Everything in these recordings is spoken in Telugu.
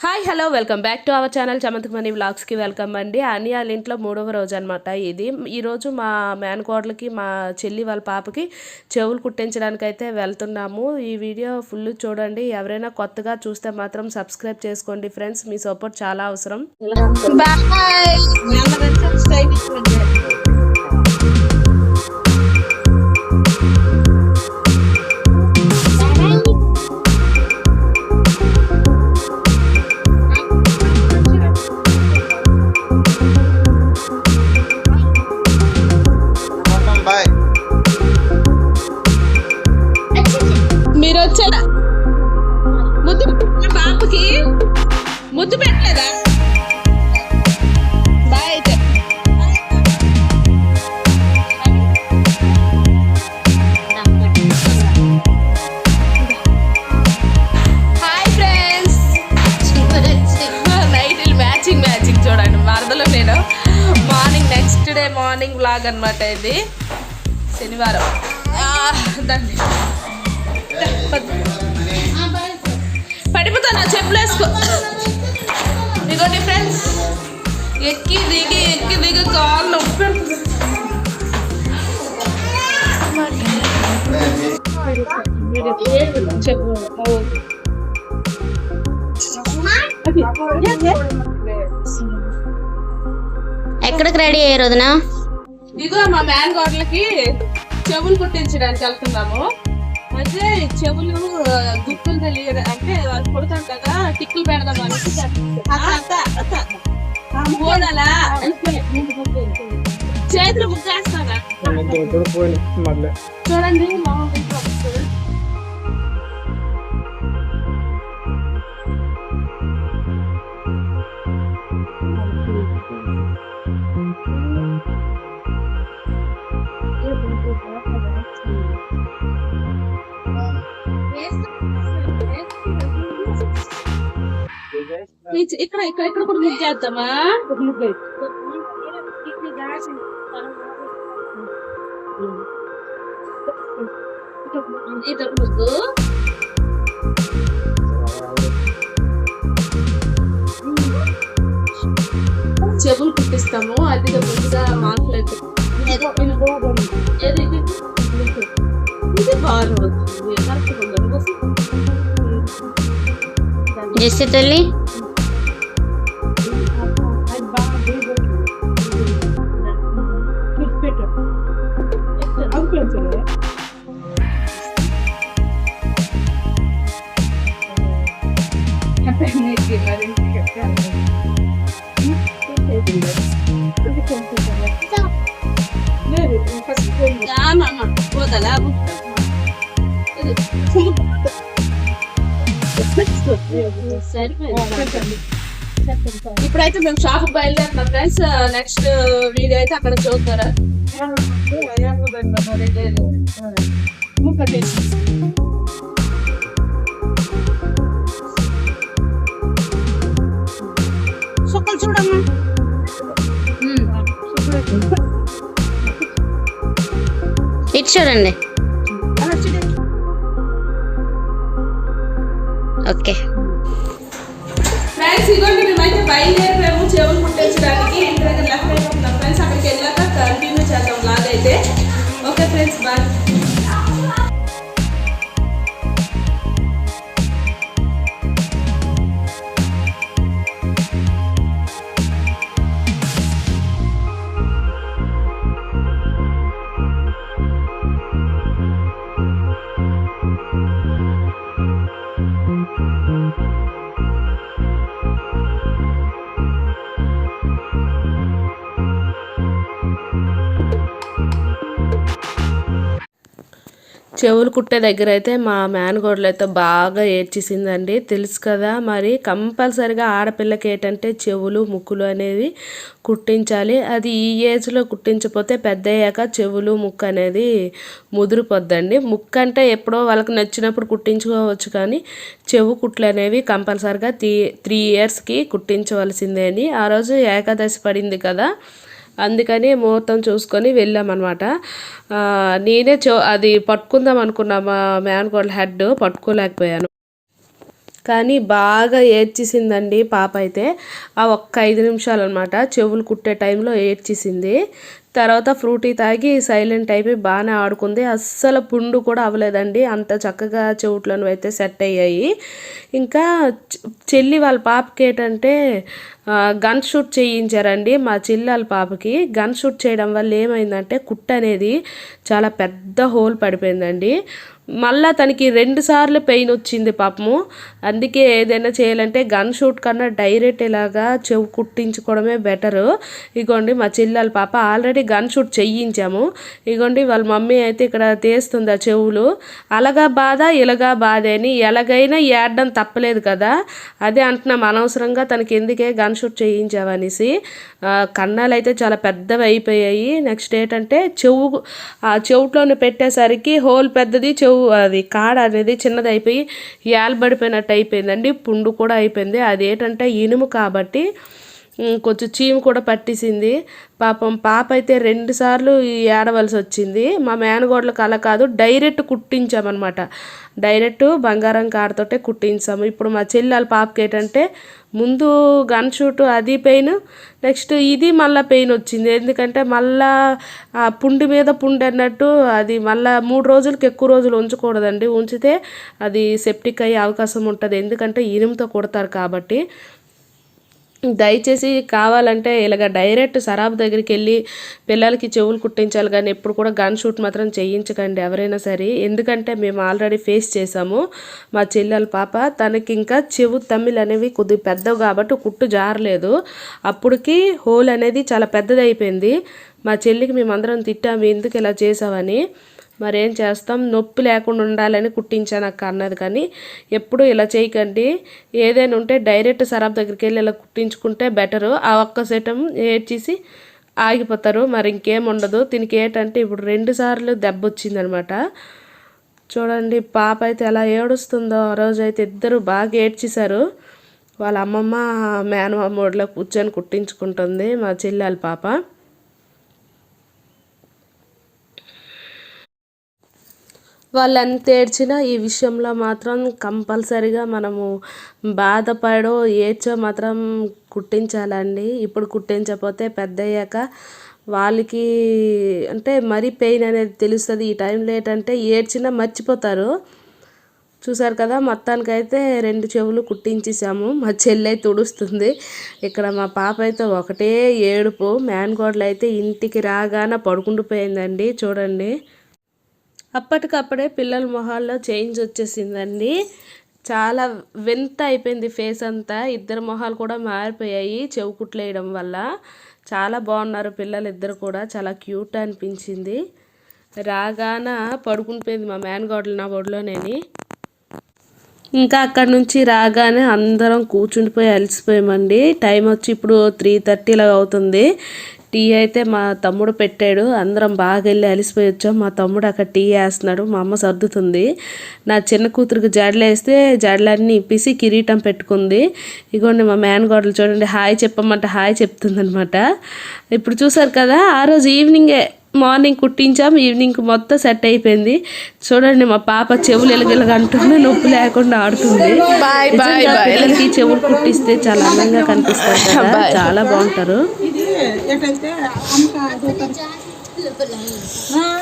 Hi hello welcome back to our channel చమంతకు money వ్లాగ్స్కి వెల్కమ్ అండి. అని వాళ్ళ ఇంట్లో మూడవ రోజు అనమాట ఇది ఈరోజు మా మేనకోడలకి మా చెల్లి వాళ్ళ పాపకి చెవులు కుట్టించడానికి అయితే వెళ్తున్నాము. ఈ వీడియో ఫుల్ చూడండి. ఎవరైనా కొత్తగా చూస్తే మాత్రం సబ్స్క్రైబ్ చేసుకోండి ఫ్రెండ్స్. మీ సపోర్ట్ చాలా అవసరం. మార్నింగ్ అనమాట ఇది. శనివారం. ఆ, దాన్ని పడిపోతా నా చెప్పులు వేసుకో. ఇదిగోండి ఫ్రెండ్స్ ఎక్కి దిగి ఎక్కి దిగి కాళ్ళు నొప్పి చెప్పు ఎక్కడికి రెడీ అయ్యారు వదినా? ఇదిగో మా మ్యాన్ గోడలకి చెవులు కుట్టించడానికి వెళ్తున్నాము. అయితే చెవులు గుర్తులు తెలియదు. అంటే వాళ్ళు కొడతాం కదా టిక్కులు పెడదాం అనేసి ఓడాలా చేతులు చూడండి మా ఇక్కడ ఇక్కడ ఇక్కడ కూడా ముగ్గు చేద్దామా ఇటు जैसे तले Tama, mama. Boa, lá. Como ఇప్పుడైతే మేము షాప్ బయలుదేరుతాం ఫ్రెండ్స్. నెక్స్ట్ వీడియో అయితే అక్కడ చూస్తారా సుక్కలు చూడమ్మా. ఇటు చూడండి. ఓకే ఫ్రెండ్స్ చెవులు కుట్టే దగ్గర అయితే మా మేనగోడలు అయితే బాగా ఏడ్చేసిందండి. తెలుసు కదా మరి కంపల్సరిగా ఆడపిల్లకి ఏంటంటే చెవులు ముక్కులు అనేవి కుట్టించాలి. అది ఈ ఏజ్లో కుట్టించకపోతే పెద్ద అయ్యాక చెవులు ముక్కు అనేది ముదిరిపోద్దండి. ముక్కు అంటే ఎప్పుడో వాళ్ళకి నచ్చినప్పుడు కుట్టించుకోవచ్చు కానీ చెవు కుట్లు అనేవి కంపల్సరిగా త్రీ త్రీ ఇయర్స్కి కుట్టించవలసిందే అని ఆ రోజు ఏకాదశి పడింది కదా అందుకని ముహూర్తం చూసుకొని వెళ్ళామన్నమాట. నేనే చో అది పట్టుకుందాం అనుకున్నా మా మ్యాన్ గోల్డ్ హెడ్ పట్టుకోలేకపోయాను. కానీ బాగా ఏడ్చేసిందండి పాప అయితే. ఆ ఒక్క ఐదు నిమిషాలు అనమాట చెవులు కుట్టే టైంలో ఏడ్చేసింది. తర్వాత ఫ్రూటీ తాగి సైలెంట్ అయిపోయి బాగానే ఆడుకుంది. అస్సలు పుండు కూడా అవ్వలేదండి. అంత చక్కగా చెవుట్లను అయితే సెట్ అయ్యాయి. ఇంకా చెల్లి వాళ్ళ పాపకి ఏంటంటే గన్ షూట్ చేయించారండి మా చెల్లి వాళ్ళ పాపకి. గన్ షూట్ చేయడం వల్ల ఏమైందంటే కుట్ట అనేది చాలా పెద్ద హోల్ పడిపోయిందండి. మళ్ళా తనకి రెండు సార్లు పెయిన్ వచ్చింది పాపము. అందుకే ఏదైనా చేయాలంటే గన్ షూట్ కన్నా డైరెక్ట్ ఇలాగా చెవు కుట్టించుకోవడమే బెటరు ఇగోండి మా చెల్లెల పాప ఆల్రెడీ గన్ షూట్ చేయించాము. ఇగోండి వాళ్ళ మమ్మీ అయితే ఇక్కడ తీస్తుంది ఆ చెవులు. అలాగా బాధ ఇలాగా బాధ అని ఎలాగైనా ఏడడం తప్పలేదు కదా. అదే అంటున్నాం అనవసరంగా తనకి ఎందుకే గన్ షూట్ చేయించావనేసి కన్నాలు అయితే చాలా పెద్దవి అయిపోయాయి. నెక్స్ట్ ఏంటంటే చెవు ఆ చెవుట్లోనే పెట్టేసరికి హోల్ పెద్దది చెవు అది కాడ అనేది చిన్నది అయిపోయి ఏలబడిపోయినట్టు అయిపోయిందండి పుండు కూడా అయిపోయింది. అది ఏంటంటే ఇనుము కాబట్టి కొంచెం చీము కూడా పట్టేసింది. పాపం పాప అయితే రెండు సార్లు ఏడవలసి వచ్చింది. మా మేనగోడలకు అలా కాదు డైరెక్ట్ కుట్టించామన్నమాట. డైరెక్ట్ బంగారం కాడతోటే కుట్టించాము. ఇప్పుడు మా చెల్లెల పాపకి ఏంటంటే ముందు గన్ షూట్ అది పెయిన్ నెక్స్ట్ ఇది మళ్ళీ పెయిన్ వచ్చింది. ఎందుకంటే మళ్ళా పుండి మీద పుండి అన్నట్టు అది మళ్ళా మూడు రోజులకి ఎక్కువ రోజులు ఉంచకూడదండి. ఉంచితే అది సెప్టిక్ అయ్యే అవకాశం ఉంటుంది. ఎందుకంటే ఇనుముతో కొడతారు కాబట్టి. దయచేసి కావాలంటే ఇలాగ డైరెక్ట్ సరాబ్ దగ్గరికి వెళ్ళి పిల్లలకి చెవులు కుట్టించాలి కానీ ఎప్పుడు కూడా గన్ షూట్ మాత్రం చేయించకండి ఎవరైనా సరే. ఎందుకంటే మేము ఆల్రెడీ ఫేస్ చేసాము మా చెల్లెల పాప తనకి ఇంకా చెవు తమ్మిలు అనేవి కొద్దిగా పెద్దవి కాబట్టి కుట్టు జారలేదు. అప్పటికి హోల్ అనేది చాలా పెద్దది అయిపోయింది మా చెల్లికి మేమందరం తిట్టాము ఎందుకు ఇలా చేసావని మరేం చేస్తాం? నొప్పి లేకుండా ఉండాలని కుట్టించాను అక్క అన్నది కానీ ఎప్పుడు ఇలా చేయకండి. ఏదైనా ఉంటే డైరెక్ట్ సరాబ్ దగ్గరికి వెళ్ళి ఇలా కుట్టించుకుంటే బెటరు. ఆ ఒక్క సెటం ఏడ్చేసి ఆగిపోతారు. మరి ఇంకేం ఉండదు. దీనికి ఏంటంటే ఇప్పుడు రెండు సార్లు దెబ్బ వచ్చిందనమాట. చూడండి పాప అయితే ఎలా ఏడుస్తుందో. ఆ రోజు అయితే ఇద్దరు బాగా ఏడ్చేశారు. వాళ్ళ అమ్మమ్మ మేనమామ ఒడిలో కూర్చొని కుట్టించుకుంటుంది మా చెల్లెల పాప. వాళ్ళు ఎంత ఏడ్చినా ఈ విషయంలో మాత్రం కంపల్సరిగా మనము బాధపడో ఏడ్చో మాత్రం కుట్టించాలండి. ఇప్పుడు కుట్టించకపోతే పెద్ద అయ్యాక వాళ్ళకి అంటే మరీ పెయిన్ అనేది తెలుస్తుంది. ఈ టైంలో ఏంటంటే ఏడ్చినా మర్చిపోతారు. చూసారు కదా మొత్తానికైతే రెండు చెవులు కుట్టించేసాము. మా చెల్లి అయితే తుడుస్తుంది. ఇక్కడ మా పాప అయితే ఒకటే ఏడుపు. మేనగోడలు అయితే ఇంటికి రాగానే పడుకుండిపోయిందండి. చూడండి. అప్పటికప్పుడే పిల్లల మొహాల్లో చేంజ్ వచ్చేసిందండి. చాలా వింత అయిపోయింది ఫేస్ అంతా. ఇద్దరు మొహాలు కూడా మారిపోయాయి చెవు వేయడం వల్ల. చాలా బాగున్నారు పిల్లలు ఇద్దరు కూడా. చాలా క్యూట్ అనిపించింది. రాగాన పడుకునిపోయింది మా మేనగోడలు నా ఒడిలోనేని. ఇంకా అక్కడి నుంచి రాగానే అందరం కూర్చుండిపోయి అలసిపోయామండి. టైం వచ్చి ఇప్పుడు త్రీ థర్టీలా అవుతుంది. టీ అయితే మా తమ్ముడు పెట్టాడు. అందరం బాగా వెళ్ళి అలసిపోయి వచ్చాం. మా తమ్ముడు అక్కడ టీ వేస్తున్నాడు. మా అమ్మ సర్దుతుంది. నా చిన్న కూతురికి జడలు వేస్తే జడలన్నీ ఇప్పేసి కిరీటం పెట్టుకుంది. ఇగోండి మా మేనగోడలు చూడండి. హాయ్ చెప్పమంటే హాయ్ చెప్తుందనమాట ఇప్పుడు చూసారు కదా ఆ రోజు ఈవినింగే మార్నింగ్ కుట్టించాం. ఈవినింగ్ మొత్తం సెట్ అయిపోయింది. చూడండి మా పాప చెవులు ఎలగెలగ అంటుంది. నొప్పి లేకుండా ఆడుతుంది. పిల్లలకి చెవులు కుట్టిస్తే చాలా అందంగా కనిపిస్తారు కదా. చాలా బాగుంటారు.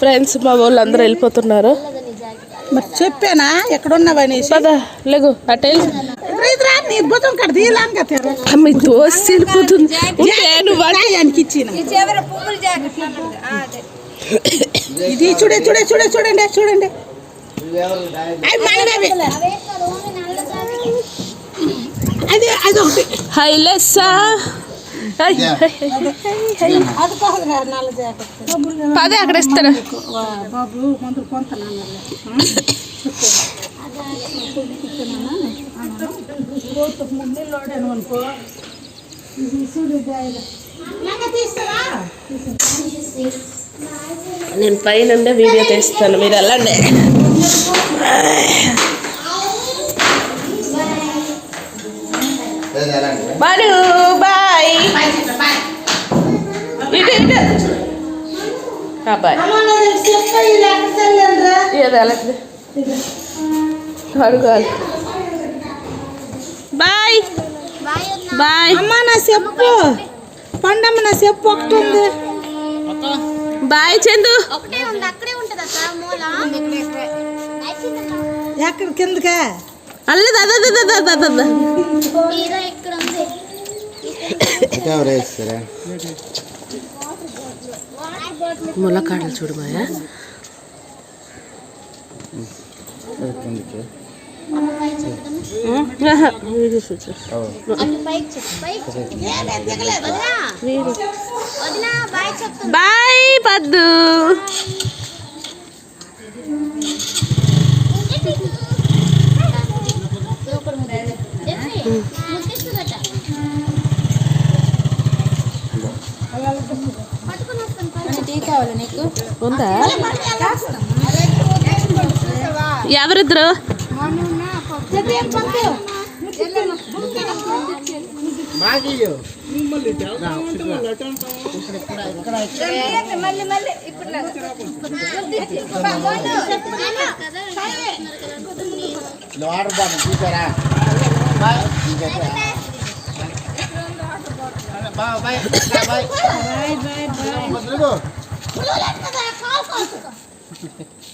ఫ్రెండ్స్ మా వాళ్ళు అందరూ వెళ్ళిపోతున్నారు. మరి చెప్పానా? ఎక్కడున్నావని లేగు అటే మీ వెళ్ళిపోతుంది ఇచ్చిన. ఇది చూడే చూడే చూడే చూడండి చూడండి. అది అది ఒకటి పదే అక్కడ ఇస్తారా? నేను పైన వీడియో తీస్తాను మీరు వెళ్ళండి. బాలు బాయ్. ఇటు ఇటు. బాయ్ ఏది వెళ్ళదు అడుగాలి బాయ్. బాయ్. అమ్మ నా చెప్పు. పండమ్మ నా చెప్పు ఒకటి ఉంది. బాయ్ చందు. ఎక్కడ కిందకా? అల్లది అదే ములక్కాడలు చూడు మాయా బాయ్ పద్దు. టీ కావాలి నీకు ఉందా? ఎవరిద్దరు?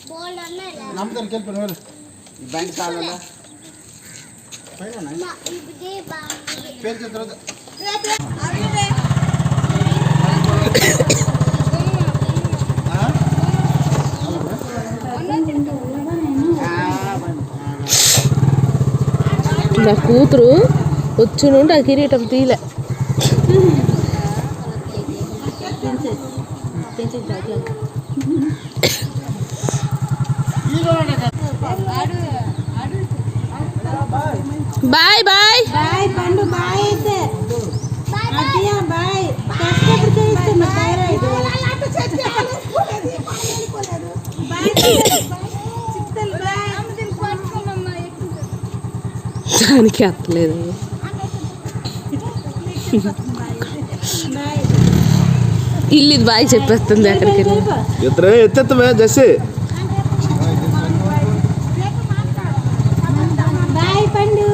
బోల్డ్ అన్నాయి ఇది బాగుంది. నా కూతురు వచ్చి నుండి ఆ కిరీటం తీలే bye bye. Bye Pandu bye అయితే. బాయ్. కష్టపడి చేయిస్తున్నా థైరాయిడ్ దానికి అక్కలేదు ఇల్లు ఇది బాయ్ చెప్పేస్తుంది అక్కడికి వెళ్ళి. ఎత్తరే ఎత్తెత్తవే జెస్సీ బాయ్ పండు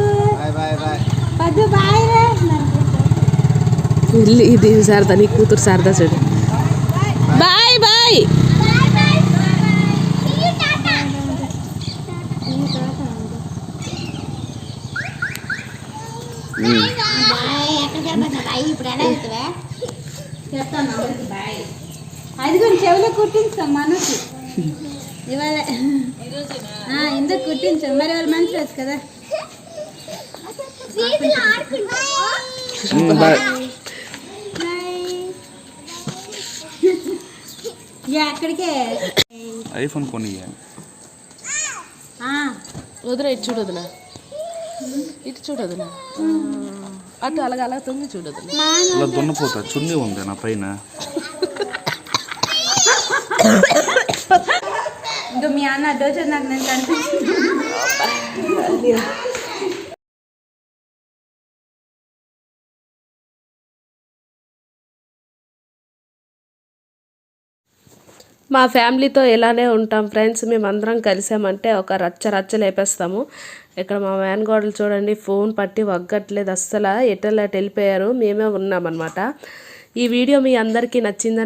పద్దు బాయ్ రే ఇల్లు ఇది శారదా శారదా చూడు బాయ్. అదిగోండి చెవిలో కుట్టించాం మనకి. ఇవాళ ఆ, ఇందుకు కుట్టించాం. మరి వాళ్ళు మంచి రోజు కదా. అక్కడికే. ఐఫోన్ కొని వదిన. ఇటు చూడదున ఇటు చూడదున అటు అలాగ అలా తొంగి చూడదున ఇలా దున్నపోతా చున్నీ ఉంది నా పైన. ఇంకో మీ అన్న అడ్డొచ్చాడు నాకు నేను కనిపిస్తుంది మా ఫ్యామిలీతో ఇలానే ఉంటాం ఫ్రెండ్స్. మేమందరం కలిసామంటే ఒక రచ్చ రచ్చ లేపేస్తాము. ఇక్కడ మా వ్యాన్ గోడలు చూడండి ఫోన్ పట్టి వగ్గట్లేదు అస్సలు ఎటలా వెళ్ళిపోయారు మేమే ఉన్నామన్నమాట. ఈ వీడియో మీ అందరికీ నచ్చిందని